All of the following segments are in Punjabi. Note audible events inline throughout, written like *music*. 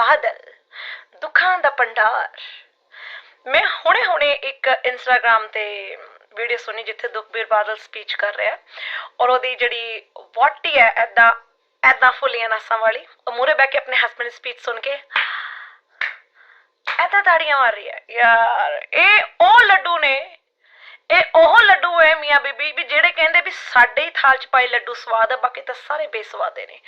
ਬਾਦਲ, ਦੁੱਖਾਂ ਦਾ ਪੰਡਾਰ ਮੈਂ ਹੁਣੇ ਹੁਣੇ ਇੱਕ ਇੰਸਟਾਗ੍ਰam ਤੇ ਵੀਡੀਓ ਸੁਣੀ ਜਿੱਥੇ ਦੁਖਬੀਰ ਬਾਦਲ ਸਪੀਚ ਕਰ ਰਿਹਾ ਔਰ ਉਹਦੀ ਜਿਹੜੀ ਵਾਟੀ ਹੈ ਐਦਾਂ ਐਦਾਂ ਫੁੱਲੀਆਂ ਨਾਸਾਂ ਵਾਲੀ, ਉਹ ਮੂਰੇ ਬੈ ਕੇ ਆਪਣੇ ਹਸਬੰਡ ਸਪੀਚ ਸੁਣ ਕੇ ਐਦਾਂ ਤਾੜੀਆਂ ਮਾਰ ਰਹੀ ਹੈ। ਯਾਰ, ਇਹ ਉਹ ਲੱਡੂ ਨੇ ਇਹ ਉਹ ਲੱਡੂ ਹੈ ਮੀਆਂ ਬੀਬੀ, ਵੀ ਜਿਹੜੇ ਕਹਿੰਦੇ ਵੀ ਸਾਡੇ ਹੀ ਥਾਲ 'ਚ ਪਾਏ ਲੱਡੂ ਸਵਾਦ ਆ, ਬਾਕੀ ਤਾਂ ਸਾਰੇ ਬੇਸਵਾਦੇ ਨੇ।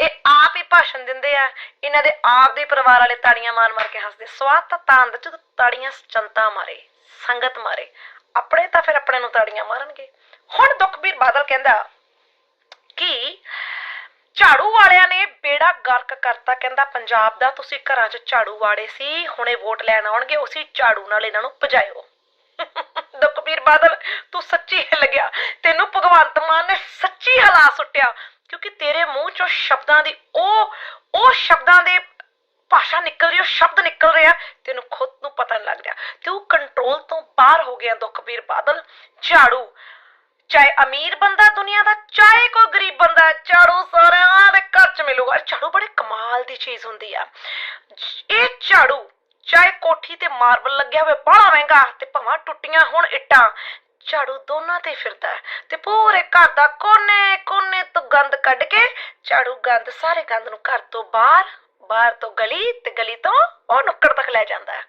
ਇਹ ਆਪ ਹੀ ਭਾਸ਼ਣ ਦਿੰਦੇ ਆ, ਇਹਨਾਂ ਦੇ ਆਪ ਦੇ ਪਰਿਵਾਰ ਵਾਲੇ ਤਾੜੀਆਂ ਮਾਰ ਮਾਰ ਕੇ ਹੱਸਦੇ। ਸਵਾਦ ਤਾਂ ਤਾਂ ਆਉਂਦਾ ਜਦੋਂ ਤਾੜੀਆਂ ਜਨਤਾ ਮਾਰੇ, ਸੰਗਤ ਮਾਰੇ, ਆਪਣੇ ਤਾਂ ਫਿਰ ਆਪਣੇ ਨੂੰ ਤਾੜੀਆਂ ਮਾਰਨਗੇ। ਹੁਣ ਦੁਖਬੀਰ ਬਾਦਲ ਕਹਿੰਦਾ ਕਿ ਝਾੜੂ ਵਾਲਿਆਂ ਨੇ ਬੇੜਾ ਗਰਕ ਕਰਤਾ। ਕਹਿੰਦਾ, ਪੰਜਾਬ ਦਾ ਤੁਸੀਂ ਘਰਾਂ 'ਚ ਝਾੜੂ ਵਾੜੇ ਸੀ, ਹੁਣੇ ਵੋਟ ਲੈਣ ਆਉਣਗੇ, ਉਸੇ ਝਾੜੂ ਨਾਲ ਇਹਨਾਂ ਨੂੰ ਭਜਾਇਓ। ਦੁਖਬੀਰ ਬਾਦਲ, ਤੂੰ ਸੱਚੀ ਹਿੱਲ ਗਿਆ। ਤੈਨੂੰ ਭਗਵੰਤ ਮਾਨ ਨੇ ਸੱਚੀ ਹਲਾ ਸੁੱਟਿਆ। ਕਿਉਂਕਿ ਤੇਰੇ ਮੂੰਹ ਚੋਂ ਸ਼ਬਦਾਂ ਦੀ ਉਹ ਉਹ ਸ਼ਬਦਾਂ ਦੇ ਭਾਸ਼ਾ ਨਿਕਲ ਰਹੀ, ਉਹ ਸ਼ਬਦ ਨਿਕਲ ਰਿਹਾ ਤੈਨੂੰ ਖੁਦ ਨੂੰ ਪਤਾ ਨਹੀਂ ਲੱਗ ਰਿਹਾ। ਉਹ ਕੰਟਰੋਲ ਤੋਂ ਬਾਹਰ ਹੋ ਗਿਆ ਦੁਖਬੀਰ ਬਾਦਲ। ਝਾੜੂ। ਚਾਹੇ ਅਮੀਰ ਬੰਦਾ ਦੁਨੀਆ ਦਾ, ਚਾਹੇ ਕੋਈ ਗਰੀਬ ਬੰਦਾ, ਝਾੜੂ ਸਾਰਿਆਂ ਦੇ ਘਰ ਚ ਮਿਲੂਗਾ। ਝਾੜੂ ਬੜੇ ਕਮਾਲ ਦੀ ਚੀਜ਼ ਹੁੰਦੀ ਆ। ਇਹ ਝਾੜੂ ਚਾਹੇ ਕੋਠੀ ਤੇ ਮਾਰਬਲ ਲੱਗਿਆ ਹੋਵੇ ਬੜਾ ਮਹਿੰਗਾ ਤੇ ਭਾਵਾਂ ਟੁੱਟੀਆਂ ਹੁਣ ਇੱਟਾਂ। ਝਾੜੂ ਦੋਨਾਂ ਤੇ ਫਿਰਦਾ ਤੇ ਪੂਰੇ ਘਰ ਦਾ ਕੋਨੇ ਕੋਨੇ ਤੋਂ ਗੰਦ ਕੱਢ ਕੇ ਝਾੜੂ ਗੰਦ, ਸਾਰੇ ਗੰਦ ਨੂੰ ਘਰ ਤੋਂ ਬਾਹਰ ਬਾਹਰ ਤੋਂ ਗਲੀ ਤੇ ਗਲੀ ਤੋਂ ਉਹ ਨੁੱਕੜ ਤੱਕ ਲੈ ਜਾਂਦਾ ਹੈ।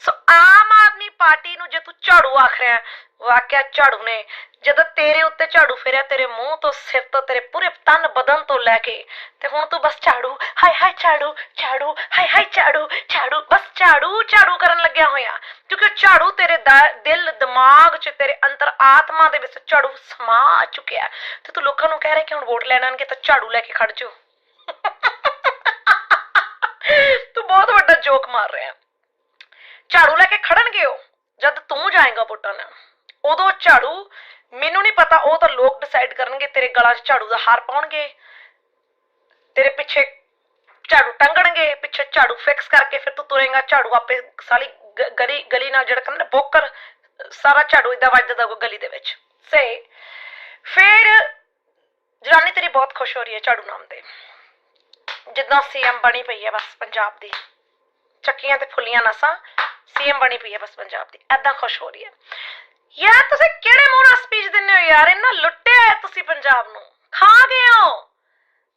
ਸੋ ਆਮ ਆਦਮੀ ਪਾਰਟੀ ਨੂੰ ਜੇ ਤੂੰ ਝਾੜੂ ਆਖ ਰਿਹਾ ਵਾਕਿਆ ਝਾੜੂ ਨੇ, ਜਦੋਂ ਤੇਰੇ ਉੱਤੇ ਝਾੜੂ ਫੇਰਿਆ, ਤੇਰੇ ਮੂੰਹ ਤੋਂ ਸਿਰ ਤੋਂ, ਤੇਰੇ ਪੂਰੇ ਤਨ ਬਦਨ ਤੋਂ ਲੈ ਕੇ, ਤੇ ਹੁਣ ਤੂੰ ਬਸ ਝਾੜੂ, ਹਾਏ ਹਾਏ ਝਾੜੂ ਝਾੜੂ, ਹਾਏ ਹਾਏ ਝਾੜੂ ਝਾੜੂ, ਬਸ ਝਾੜੂ ਝਾੜੂ ਕਰਨ ਲੱਗਿਆ ਹੋਇਆ। ਕਿਉਂਕਿ ਝਾੜੂ ਤੇਰੇ ਦਿਲ, ਦਿਮਾਗ 'ਚ, ਤੇਰੇ ਅੰਤਰ ਆਤਮਾ ਦੇ ਵਿੱਚ ਝਾੜੂ ਸਮਾ ਚੁੱਕਿਆ ਤੇ ਤੂੰ ਲੋਕਾਂ ਨੂੰ ਕਹਿ ਰਿਹਾ ਕਿ ਹੁਣ ਵੋਟ ਲੈਣ ਆਣਗੇ ਤਾਂ ਝਾੜੂ ਲੈ ਕੇ ਖੜ ਜਾਓ। *laughs* ਤੂੰ ਬਹੁਤ ਵੱਡਾ ਜੋਕ ਮਾਰ ਰਿਹਾ। ਝਾੜੂ ਲੈ ਕੇ ਖੜਨਗੇ ਉਹ, ਜਦ ਤੂੰ ਜਾਏਗਾ ਵੋਟਾਂ ਲੈਣ ਉਦੋਂ ਝਾੜੂ, ਮੈਨੂੰ ਨਹੀਂ ਪਤਾ, ਉਹ ਤਾਂ ਲੋਕ ਡਿਸਾਈਡ ਕਰਨਗੇ ਤੇਰੇ ਗਲਾਂ 'ਚ ਝਾੜੂ ਦਾ ਹਾਰ ਪਾਉਣਗੇ। ਤੇਰੇ ਪਿੱਛੇ ਝਾੜੂ ਟੰਗਣਗੇ, ਪਿੱਛੇ ਝਾੜੂ ਫਿਕਸ ਕਰਕੇ ਫਿਰ ਤੂੰ ਤੁਰੇਗਾ, ਝਾੜੂ ਆਪੇ ਸਾਲੀ ਗਲੀ ਗਲੀ ਨਾਲ ਜਿਹੜਾ ਕਹਿੰਦੇ ਨੇ ਬੋਕਰ, ਸਾਰਾ ਝਾੜੂ ਇਦਾਂ ਵੱਜਦਾ ਹੋਊਗਾ ਗਲੀ ਦੇ ਵਿੱਚ। ਸੇ, ਫਿਰ ਜਨਾਨੀ ਤੇਰੀ ਬਹੁਤ ਖੁਸ਼ ਹੋ ਰਹੀ ਹੈ ਝਾੜੂ ਨਾਮ ਤੇ। ਜਿੱਦਾਂ ਸੀਐਮ ਬਣੀ ਪਈ ਹੈ ਬਸ ਪੰਜਾਬ ਦੀ। ਚੱਕੀਆਂ ਤੇ ਫੁੱਲੀਆਂ ਨਸਾਂ ਸੀਐਮ ਬਣੀ ਪਈ ਹੈ ਬਸ ਪੰਜਾਬ ਦੀ ਐਦਾਂ ਖੁਸ਼ ਹੋ ਰਹੀ ਹੈ। ਯਾਰ ਤੁਸੀਂ ਕਿਹੜੇ ਮੂੰਹ ਨਾਲ ਸਪੀਚ ਦਿੰਦੇ ਹੋ ਯਾਰ? ਇਹਨਾਂ ਲੁੱਟਿਆ ਹੈ ਤੁਸੀਂ ਪੰਜਾਬ ਨੂੰ। ਖਾ ਗਏ ਹੋ।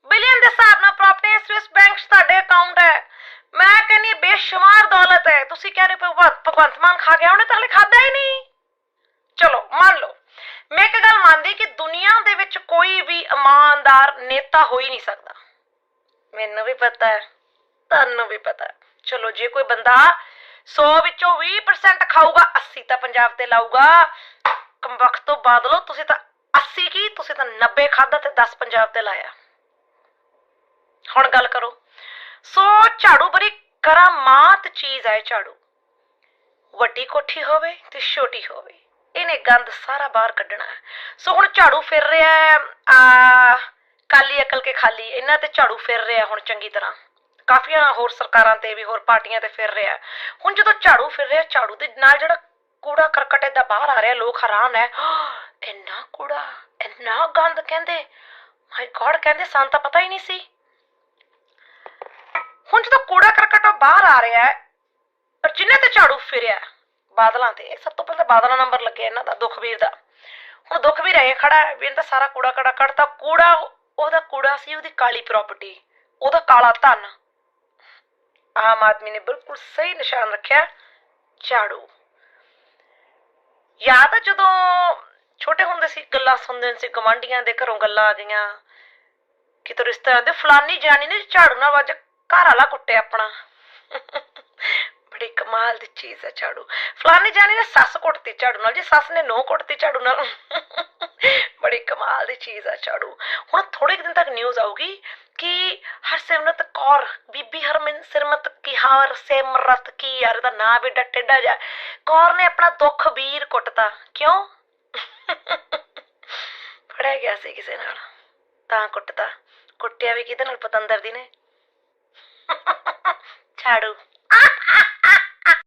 ਬਿਲੀਅਨ ਦੇ ਹਿਸਾਬ ਨਾਲ ਪ੍ਰਾਪਰਟੀ ਸਵਿਸ ਬੈਂਕ ਤੁਹਾਡੇ ਅਕਾਊਂਟ ਹੈ। ਮੈਂ ਕਹਿੰਨੀ ਬੇਸ਼ੁਮਾਰ ਦੌਲਤ ਹੈ। ਤੁਸੀਂ ਕਹਿ ਭਗਵੰਤ ਮਾਨ ਖਾ ਗਿਆ, ਉਹਨੇ ਤਾਂ ਹਲੇ ਖਾਦਾ ਹੀ ਨਹੀਂ। ਚਲੋ, ਮੰਨ ਲਓ। ਮੈਂ ਇੱਕ ਗੱਲ ਮੰਨਦੀ ਕਿ ਦੁਨੀਆ ਦੇ ਵਿੱਚ ਕੋਈ ਵੀ ਇਮਾਨਦਾਰ ਨੇਤਾ ਹੋ ਹੀ ਨਹੀਂ ਸਕਦਾ। ਮੈਨੂੰ ਵੀ ਪਤਾ ਹੈ, ਤੁਹਾਨੂੰ ਵੀ ਪਤਾ ਚਲੋ, ਜੇ ਕੋਈ ਬੰਦਾ 100 ਵਿੱਚੋਂ 20% ਖਾਊਗਾ 80 ਤਾਂ ਪੰਜਾਬ ਤੇ ਲਾਊਗਾ। ਕਮ ਤੋਂ ਬਾਦਲੋ ਤੁਸੀਂ ਤਾਂ 80 ਕੀ, ਤੁਸੀਂ ਤਾਂ 90 ਖਾਦਾ ਤੇ 10 ਪੰਜਾਬ ਤੇ ਲਾਇਆ। ਹੁਣ ਗੱਲ ਕਰੋ। ਸੋ ਝਾੜੂ ਬੜੀ ਕਰਾਮਾਤ ਚੀਜ਼ ਹੈ ਝਾੜੂ। ਵੱਡੀ ਕੋਠੀ ਹੋਵੇ ਤੇ ਛੋਟੀ ਹੋਵੇ, ਇਹਨੇ ਗੰਦ ਸਾਰਾ ਬਾਹਰ ਕੱਢਣਾ ਹੈ। ਸੋ ਹੁਣ ਝਾੜੂ ਫਿਰ ਰਿਹਾ ਹੈ, ਆ, ਕਾਲੀ ਅਕਲ ਕੇ ਖਾਲੀ, ਇਹਨਾਂ ਤੇ ਝਾੜੂ ਫਿਰ ਰਿਹਾ ਹੁਣ ਚੰਗੀ ਤਰ੍ਹਾਂ। ਕਾਫੀਆਂ ਹੋਰ ਸਰਕਾਰਾਂ ਤੇ ਵੀ, ਹੋਰ ਪਾਰਟੀਆਂ ਤੇ ਫਿਰ ਰਿਹਾ। ਹੁਣ ਜਦੋਂ ਝਾੜੂ ਫਿਰ ਰਿਹਾ, ਝਾੜੂ ਦੇ ਨਾਲ ਜਿਹੜਾ ਕੂੜਾ ਕਰਕਟ ਏਦਾਂ ਬਾਹਰ ਆ ਰਿਹਾ, ਲੋਕ ਹੈਰਾਨ ਹੈ *gasps* ਇੰਨਾ ਕੂੜਾ, ਇੰਨਾ ਗੰਦ ਕਹਿੰਦੇ। ਮਾਈ ਗॉड ਕਹਿੰਦੇ ਸਾਨੂੰ ਤਾਂ ਪਤਾ ਹੀ ਨਹੀਂ ਸੀ। ਹੁਣ ਜਦੋਂ ਕੂੜਾ ਕਰਕਟ ਉਹ ਬਾਹਰ ਆ ਰਿਹਾ ਹੈ ਪਰ ਜਿੰਨੇ ਤੇ ਝਾੜੂ ਫਿਰਿਆ, ਬਾਦਲਾਂ ਤੇ ਸਭ ਤੋਂ ਪਹਿਲਾਂ ਬਾਦਲਾਂ ਨੰਬਰ ਲੱਗਿਆ ਇਹਨਾਂ ਦਾ ਦੁਖਵੀਰ ਦਾ। ਹੁਣ ਦੁੱਖ ਦੁਖਵੀਰ ਐ ਖੜਾ ਹੈ ਵੀ ਦਾ ਸਾਰਾ ਕੂੜਾ ਕੜਾ ਕੱਢਤਾ ਕੂੜਾ, ਉਹਦਾ ਕੂੜਾ ਸੀ, ਉਹਦੀ ਕਾਲੀ ਪ੍ਰਾਪਰਟੀ ਉਹਦਾ ਕਾਲਾ ਧਨ। ਆਮ ਆਦਮੀ ਨੇ ਬਿਲਕੁਲ ਸਹੀ ਨਿਸ਼ਾਨ ਰੱਖਿਆ, ਝਾੜੂ। ਯਾਦ ਆ ਜਦੋਂ ਛੋਟੇ ਹੁੰਦੇ ਸੀ, ਗੱਲਾਂ ਸੁਣਦੇ ਸੀ ਗਵਾਂਢੀਆਂ ਦੇ ਘਰੋਂ ਗੱਲਾਂ ਆ ਗਈਆਂ। ਕਿਤੇ ਰਿਸ਼ਤੇਦਾਰ ਦੇ, ਫਲਾਨੀ ਜਾਨੀ ਨੇ ਝਾੜੂ ਨਾਲ ਵੱਜ ਘਰ ਵਾਲਾ ਕੁੱਟਿਆ ਆਪਣਾ। ਬੜੀ ਕਮਾਲ ਦੀ ਚੀਜ਼ ਹੈ ਝਾੜੂ। ਫਲਾਨੀ ਜਾਨੀ ਨੇ ਸੱਸ ਕੁੱਟਤੀ ਝਾੜੂ ਨਾਲ, ਜੀ ਸੱਸ ਨੇ ਨੋ ਕੁੱਟਤੀ ਝਾੜੂ ਨਾਲ। ਬੜੀ ਕਮਾਲ ਦੀ ਚੀਜ਼ ਹੈ ਝਾੜੂ। ਹੁਣ ਥੋੜੇ ਕੁ ਦਿਨ ਤੱਕ ਨਿਊਜ਼ ਆਊਗੀ ਕਿ ਹਰਸਿਮਰਤ ਕੌਰ, ਬੀਬੀ ਹਰਮਨ ਸਿਰਮਤ ਕੀ ਹਾਰ ਸਿਮਰਤ ਕੀ ਯਾਰ ਦਾ ਨਾਂ ਵੀ ਏਡਾ ਟੇਢਾ ਜਾ ਕੌਰ ਨੇ ਆਪਣਾ ਦੁੱਖ ਵੀਰ ਕੁੱਟਤਾ। ਕਿਉਂ? ਫੜਿਆ ਗਿਆ ਸੀ ਕਿਸੇ ਨਾਲ। ਤਾਂ ਕੁੱਟਤਾ। ਕੁੱਟਿਆ ਵੀ ਕਿਹਦੇ ਨਾਲ? ਪਤੰਦਰ ਦੀ ਨੇ। ਛਾੜੂ।